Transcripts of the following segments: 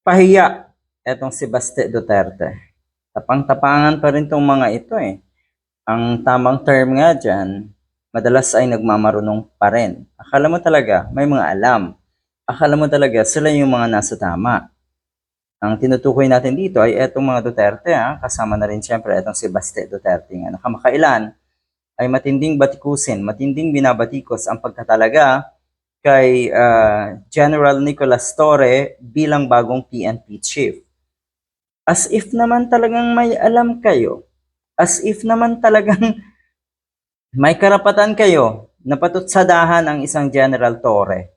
pahiya etong si Baste Duterte. Tapang-tapangan pa rin tong mga ito eh. Ang tamang term nga dyan, madalas ay nagmamarunong pa rin. Akala mo talaga may mga alam. Akala mo talaga sila yung mga nasa tama. Ang tinutukoy natin dito ay etong mga Duterte, ha? kasama na rin siyempre etong si Baste Duterte nga nakamakailan ay matinding batikusin, matinding binabatikos ang pagkatalaga kay ah, General Nicolas Torre bilang bagong PNP chief. As if naman talagang may alam kayo. As if naman talagang may karapatan kayo na patutsadahan ang isang General Torre.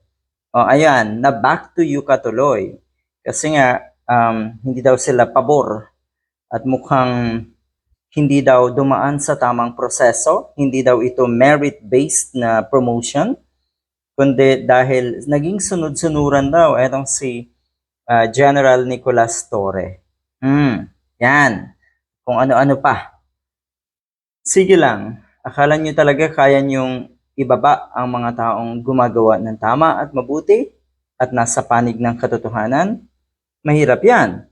O ayan, na back to you katuloy. Kasi nga, um, hindi daw sila pabor at mukhang hindi daw dumaan sa tamang proseso, hindi daw ito merit-based na promotion, kundi dahil naging sunod-sunuran daw etong si ah, General Nicolas Torre. Hmm, yan. Kung ano-ano pa. Sige lang, akala nyo talaga kaya nyong ibaba ang mga taong gumagawa ng tama at mabuti at nasa panig ng katotohanan? Mahirap yan.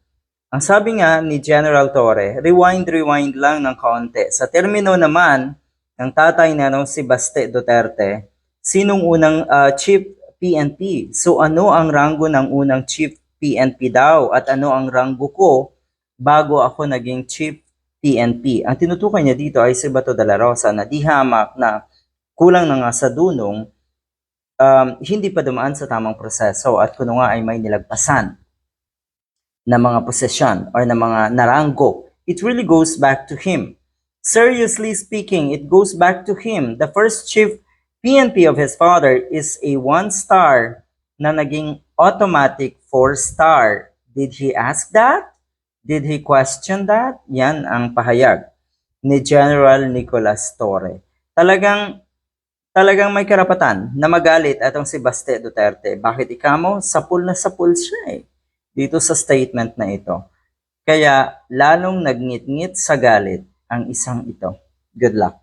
Ang sabi nga ni General Torre, rewind, rewind lang ng kaunti. Sa termino naman ng tatay na nung si Baste Duterte, sinong unang ah, chief PNP? So ano ang ranggo ng unang chief PNP daw at ano ang ranggo ko bago ako naging chief PNP? Ang tinutukoy niya dito ay si Bato de la Rosa na di hamak na kulang na nga sa dunong um, hindi pa dumaan sa tamang proseso at kuno nga ay may nilagpasan na mga posesyon or na mga naranggo, it really goes back to him. Seriously speaking, it goes back to him. The first chief PNP of his father is a one star na naging automatic four star. Did he ask that? Did he question that? Yan ang pahayag ni General Nicolas Torre. Talagang talagang may karapatan na magalit atong si Baste Duterte. Bakit ikamo? Sapul na sapul siya eh dito sa statement na ito. Kaya lalong nagngit-ngit sa galit ang isang ito. Good luck.